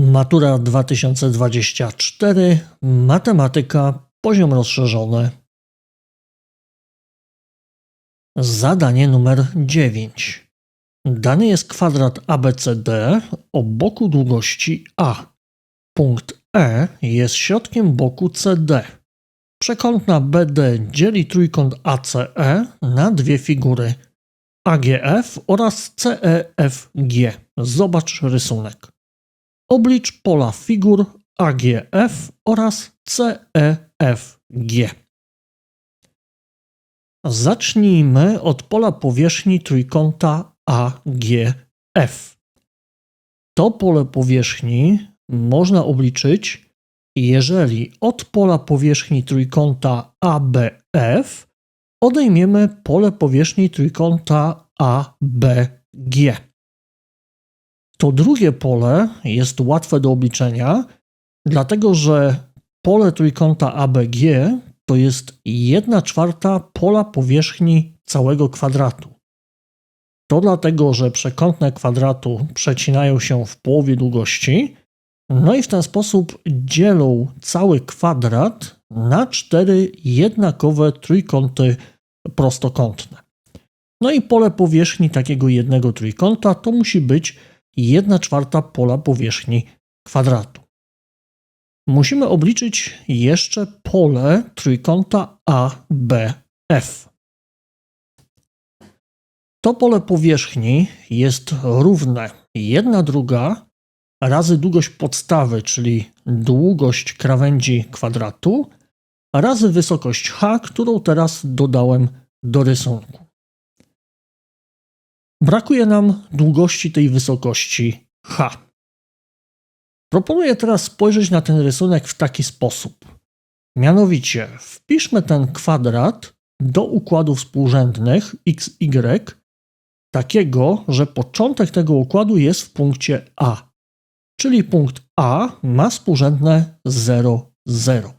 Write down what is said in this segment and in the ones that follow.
Matura 2024, matematyka, poziom rozszerzony. Zadanie numer 9. Dany jest kwadrat ABCD o boku długości A. Punkt E jest środkiem boku CD. Przekątna BD dzieli trójkąt ACE na dwie figury AGF oraz CEFG. Zobacz rysunek. Oblicz pola figur AGF oraz CEFG. Zacznijmy od pola powierzchni trójkąta AGF. To pole powierzchni można obliczyć, jeżeli od pola powierzchni trójkąta ABF odejmiemy pole powierzchni trójkąta ABG. To drugie pole jest łatwe do obliczenia, dlatego że pole trójkąta ABG to jest 1 czwarta pola powierzchni całego kwadratu. To dlatego, że przekątne kwadratu przecinają się w połowie długości, no i w ten sposób dzielą cały kwadrat na cztery jednakowe trójkąty prostokątne. No i pole powierzchni takiego jednego trójkąta to musi być 1 czwarta pola powierzchni kwadratu. Musimy obliczyć jeszcze pole trójkąta ABF. To pole powierzchni jest równe 1 druga razy długość podstawy, czyli długość krawędzi kwadratu, razy wysokość h, którą teraz dodałem do rysunku. Brakuje nam długości tej wysokości h. Proponuję teraz spojrzeć na ten rysunek w taki sposób. Mianowicie wpiszmy ten kwadrat do układu współrzędnych x, y, takiego, że początek tego układu jest w punkcie A, czyli punkt A ma współrzędne 0, 0.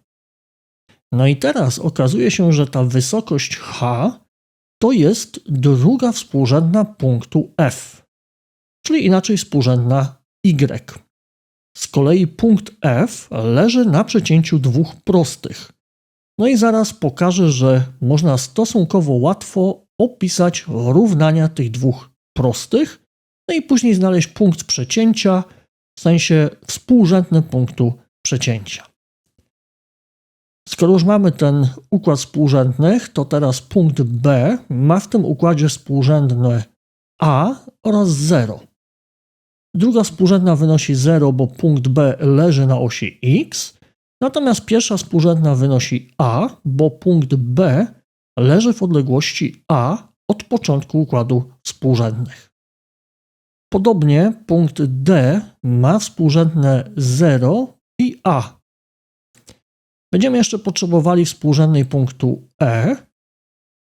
No i teraz okazuje się, że ta wysokość h to jest druga współrzędna punktu f, czyli inaczej współrzędna y. Z kolei punkt f leży na przecięciu dwóch prostych. No i zaraz pokażę, że można stosunkowo łatwo opisać równania tych dwóch prostych, no i później znaleźć punkt przecięcia, w sensie współrzędny punktu przecięcia. Skoro już mamy ten układ współrzędnych, to teraz punkt B ma w tym układzie współrzędne A oraz 0. Druga współrzędna wynosi 0, bo punkt B leży na osi X, natomiast pierwsza współrzędna wynosi A, bo punkt B leży w odległości A od początku układu współrzędnych. Podobnie punkt D ma współrzędne 0 i A, Będziemy jeszcze potrzebowali współrzędnej punktu E,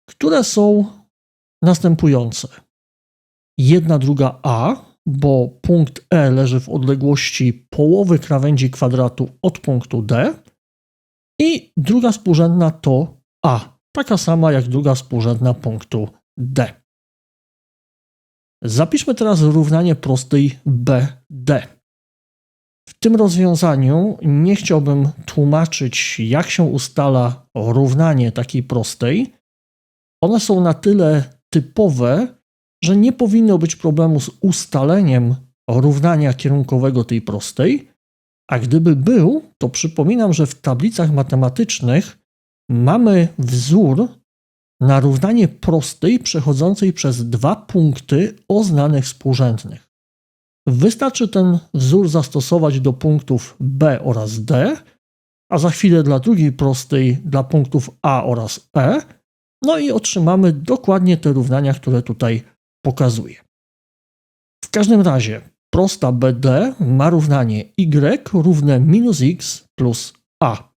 które są następujące. Jedna druga A, bo punkt E leży w odległości połowy krawędzi kwadratu od punktu D i druga współrzędna to A, taka sama jak druga współrzędna punktu D. Zapiszmy teraz równanie prostej BD. W tym rozwiązaniu nie chciałbym tłumaczyć, jak się ustala równanie takiej prostej. One są na tyle typowe, że nie powinno być problemu z ustaleniem równania kierunkowego tej prostej. A gdyby był, to przypominam, że w tablicach matematycznych mamy wzór na równanie prostej przechodzącej przez dwa punkty o znanych współrzędnych. Wystarczy ten wzór zastosować do punktów B oraz D, a za chwilę dla drugiej prostej dla punktów A oraz E, no i otrzymamy dokładnie te równania, które tutaj pokazuję. W każdym razie prosta BD ma równanie y równe minus x plus a.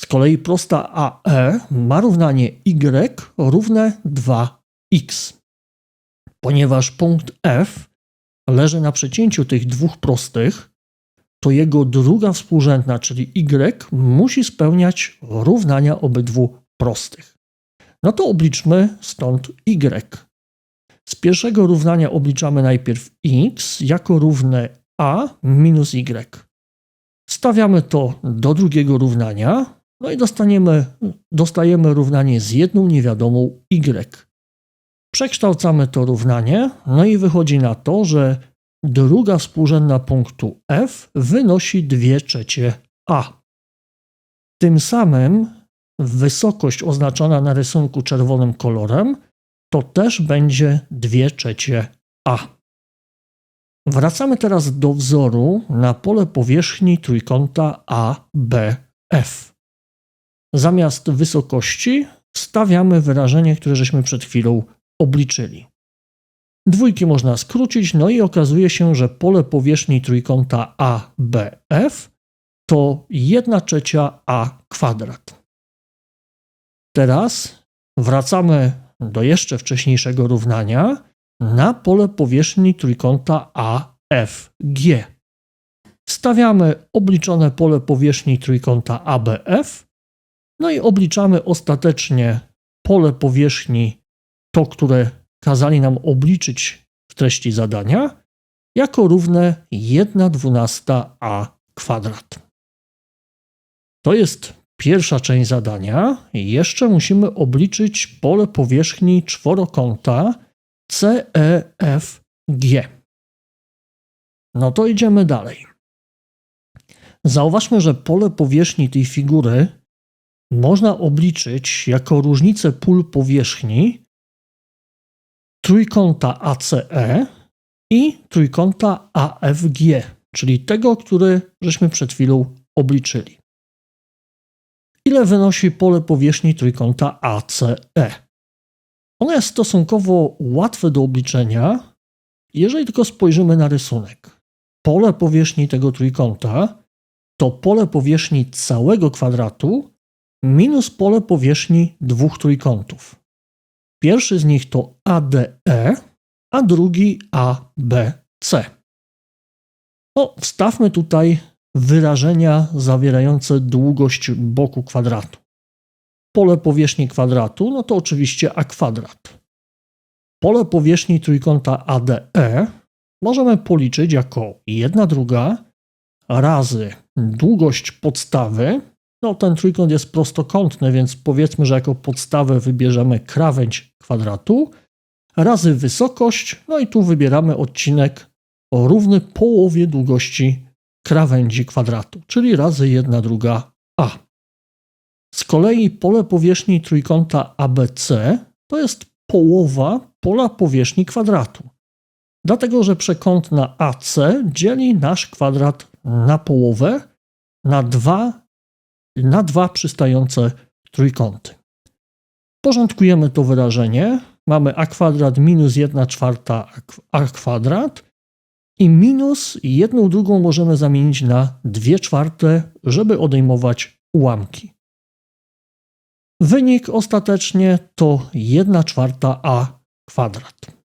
Z kolei prosta AE ma równanie y równe 2x. Ponieważ punkt F leży na przecięciu tych dwóch prostych, to jego druga współrzędna, czyli y, musi spełniać równania obydwu prostych. No to obliczmy stąd y. Z pierwszego równania obliczamy najpierw x jako równe a minus y. Stawiamy to do drugiego równania, no i dostaniemy, dostajemy równanie z jedną niewiadomą y. Przekształcamy to równanie, no i wychodzi na to, że druga współrzędna punktu f wynosi 2 trzecie a. Tym samym wysokość oznaczona na rysunku czerwonym kolorem to też będzie 2 trzecie a. Wracamy teraz do wzoru na pole powierzchni trójkąta ABF. Zamiast wysokości wstawiamy wyrażenie, które żeśmy przed chwilą obliczyli. Dwójki można skrócić, no i okazuje się, że pole powierzchni trójkąta ABF to 1 trzecia a kwadrat. Teraz wracamy do jeszcze wcześniejszego równania na pole powierzchni trójkąta AFG. Stawiamy obliczone pole powierzchni trójkąta ABF, no i obliczamy ostatecznie pole powierzchni, to które kazali nam obliczyć w treści zadania, jako równe 1 dwunasta a kwadrat. To jest pierwsza część zadania. Jeszcze musimy obliczyć pole powierzchni czworokąta CEFG. No to idziemy dalej. Zauważmy, że pole powierzchni tej figury można obliczyć jako różnicę pól powierzchni trójkąta ACE i trójkąta AFG, czyli tego, który żeśmy przed chwilą obliczyli. Ile wynosi pole powierzchni trójkąta ACE? Ono jest stosunkowo łatwe do obliczenia, jeżeli tylko spojrzymy na rysunek. Pole powierzchni tego trójkąta to pole powierzchni całego kwadratu minus pole powierzchni dwóch trójkątów. Pierwszy z nich to ADE, a drugi ABC. No, wstawmy tutaj wyrażenia zawierające długość boku kwadratu. Pole powierzchni kwadratu, no to oczywiście a kwadrat. Pole powierzchni trójkąta ADE możemy policzyć jako 1 druga razy długość podstawy. No ten trójkąt jest prostokątny, więc powiedzmy, że jako podstawę wybierzemy krawędź kwadratu razy wysokość, no i tu wybieramy odcinek równy połowie długości krawędzi kwadratu, czyli razy 1 druga a. Z kolei pole powierzchni trójkąta ABC to jest połowa pola powierzchni kwadratu. Dlatego, że przekątna AC dzieli nasz kwadrat na połowę na dwa, na dwa przystające trójkąty. Porządkujemy to wyrażenie. Mamy a kwadrat minus 1 czwarta a kwadrat i minus jedną drugą możemy zamienić na 2 czwarte, żeby odejmować ułamki. Wynik ostatecznie to 1 czwarta a kwadrat.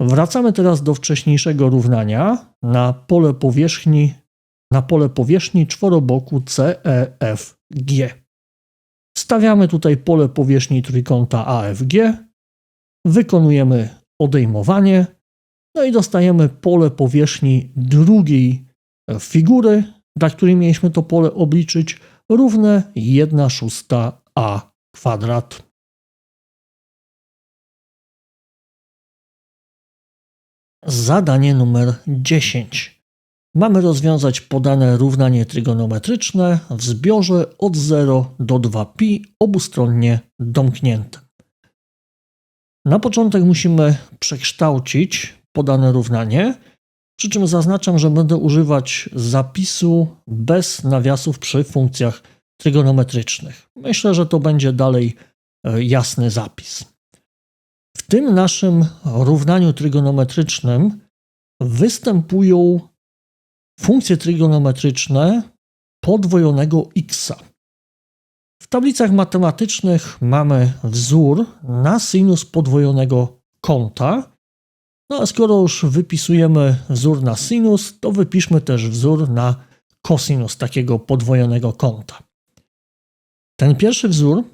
Wracamy teraz do wcześniejszego równania na pole powierzchni, na pole powierzchni czworoboku CEFG. Stawiamy tutaj pole powierzchni trójkąta AFG, wykonujemy odejmowanie, no i dostajemy pole powierzchni drugiej figury, dla której mieliśmy to pole obliczyć, równe 1 szósta a kwadrat. Zadanie numer 10. Mamy rozwiązać podane równanie trygonometryczne w zbiorze od 0 do 2pi obustronnie domknięte. Na początek musimy przekształcić podane równanie, przy czym zaznaczam, że będę używać zapisu bez nawiasów przy funkcjach trygonometrycznych. Myślę, że to będzie dalej e, jasny zapis. W tym naszym równaniu trygonometrycznym występują funkcje trygonometryczne podwojonego x. W tablicach matematycznych mamy wzór na sinus podwojonego kąta. No a skoro już wypisujemy wzór na sinus, to wypiszmy też wzór na kosinus takiego podwojonego kąta. Ten pierwszy wzór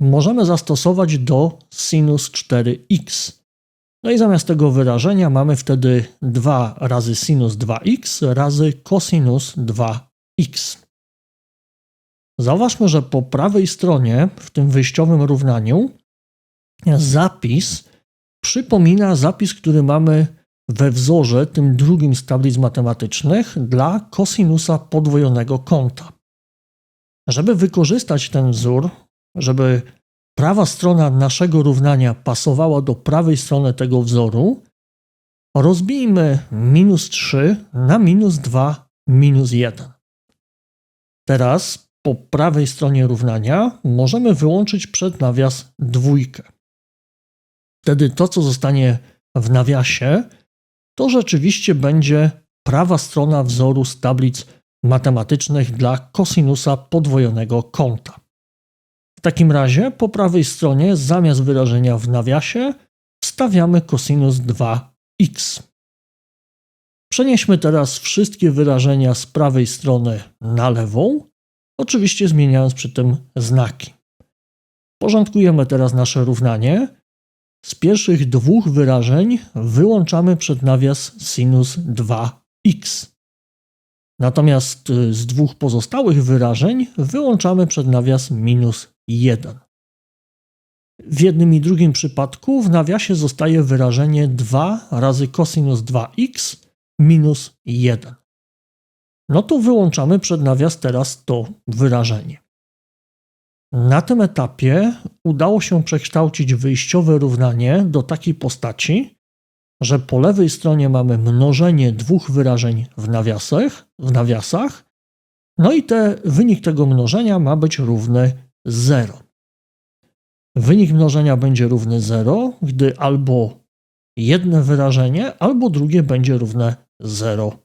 możemy zastosować do sinus 4x. No i zamiast tego wyrażenia mamy wtedy 2 razy sinus 2x razy cosinus 2x. Zauważmy, że po prawej stronie w tym wyjściowym równaniu zapis przypomina zapis, który mamy we wzorze, tym drugim z tablic matematycznych, dla kosinusa podwojonego kąta. Żeby wykorzystać ten wzór, żeby prawa strona naszego równania pasowała do prawej strony tego wzoru, rozbijmy minus 3 na minus 2 minus 1. Teraz po prawej stronie równania możemy wyłączyć przed nawias dwójkę. Wtedy to, co zostanie w nawiasie, to rzeczywiście będzie prawa strona wzoru z tablic matematycznych dla kosinusa podwojonego kąta. W takim razie po prawej stronie zamiast wyrażenia w nawiasie wstawiamy cosinus 2x. Przenieśmy teraz wszystkie wyrażenia z prawej strony na lewą, oczywiście zmieniając przy tym znaki. Porządkujemy teraz nasze równanie. Z pierwszych dwóch wyrażeń wyłączamy przed nawias sinus 2x. Natomiast y, z dwóch pozostałych wyrażeń wyłączamy przed nawias minus 1. W jednym i drugim przypadku w nawiasie zostaje wyrażenie 2 razy cosinus 2x minus 1. No to wyłączamy przed nawias teraz to wyrażenie. Na tym etapie udało się przekształcić wyjściowe równanie do takiej postaci, że po lewej stronie mamy mnożenie dwóch wyrażeń w nawiasach, w nawiasach no i te, wynik tego mnożenia ma być równy 0. Wynik mnożenia będzie równy 0, gdy albo jedno wyrażenie, albo drugie będzie równe 0.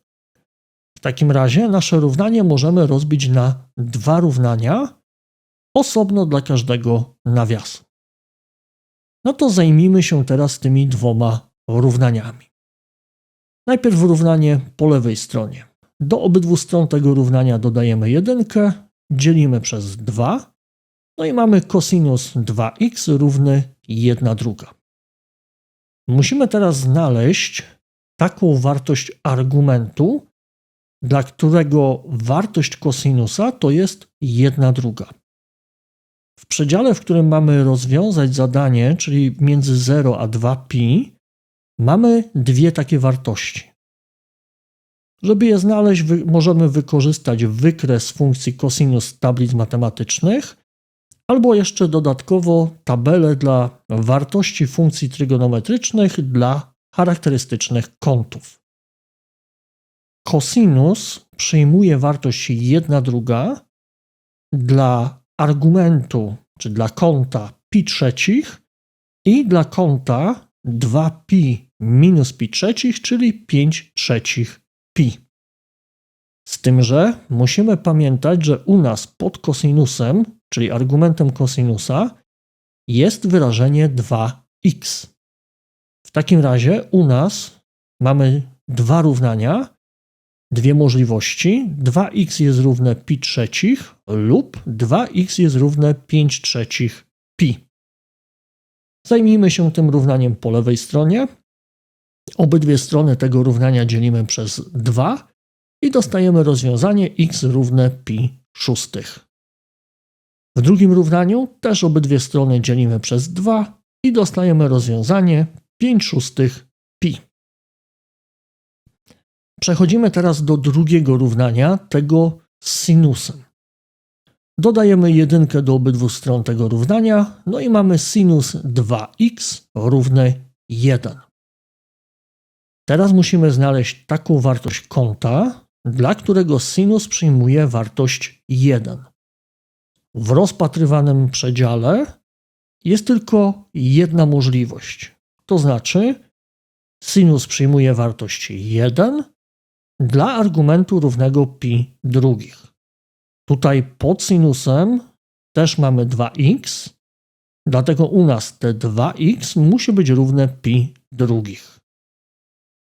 W takim razie nasze równanie możemy rozbić na dwa równania, osobno dla każdego nawiasu. No to zajmijmy się teraz tymi dwoma równaniami. Najpierw równanie po lewej stronie. Do obydwu stron tego równania dodajemy jedynkę, dzielimy przez 2, no i mamy cosinus 2x równy 1 druga. Musimy teraz znaleźć taką wartość argumentu, dla którego wartość kosinusa to jest 1 druga. W przedziale, w którym mamy rozwiązać zadanie, czyli między 0 a 2pi, mamy dwie takie wartości. Żeby je znaleźć, możemy wykorzystać wykres funkcji cosinus tablic matematycznych, albo jeszcze dodatkowo tabelę dla wartości funkcji trygonometrycznych dla charakterystycznych kątów. Cosinus przyjmuje wartość 1 druga dla argumentu, czy dla kąta pi trzecich i dla kąta 2pi minus pi trzecich, czyli 5 trzecich pi. Z tym, że musimy pamiętać, że u nas pod kosinusem, czyli argumentem kosinusa, jest wyrażenie 2x. W takim razie u nas mamy dwa równania, dwie możliwości. 2x jest równe pi trzecich lub 2x jest równe 5 trzecich pi. Zajmijmy się tym równaniem po lewej stronie. Obydwie strony tego równania dzielimy przez 2 i dostajemy rozwiązanie x równe pi szóstych. W drugim równaniu też obydwie strony dzielimy przez 2 i dostajemy rozwiązanie 5 szóstych pi. Przechodzimy teraz do drugiego równania, tego z sinusem. Dodajemy jedynkę do obydwu stron tego równania, no i mamy sinus 2x równe 1. Teraz musimy znaleźć taką wartość kąta, dla którego sinus przyjmuje wartość 1. W rozpatrywanym przedziale jest tylko jedna możliwość, to znaczy sinus przyjmuje wartość 1 dla argumentu równego pi drugich. Tutaj pod sinusem też mamy 2x, dlatego u nas te 2x musi być równe pi drugich.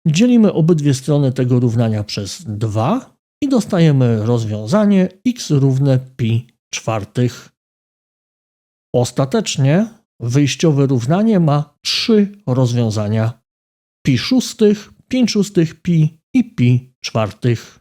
Dzielimy obydwie strony tego równania przez 2 i dostajemy rozwiązanie x równe pi czwartych. Ostatecznie Wyjściowe równanie ma trzy rozwiązania: pi szóstych, 5 szóstych pi i pi czwartych.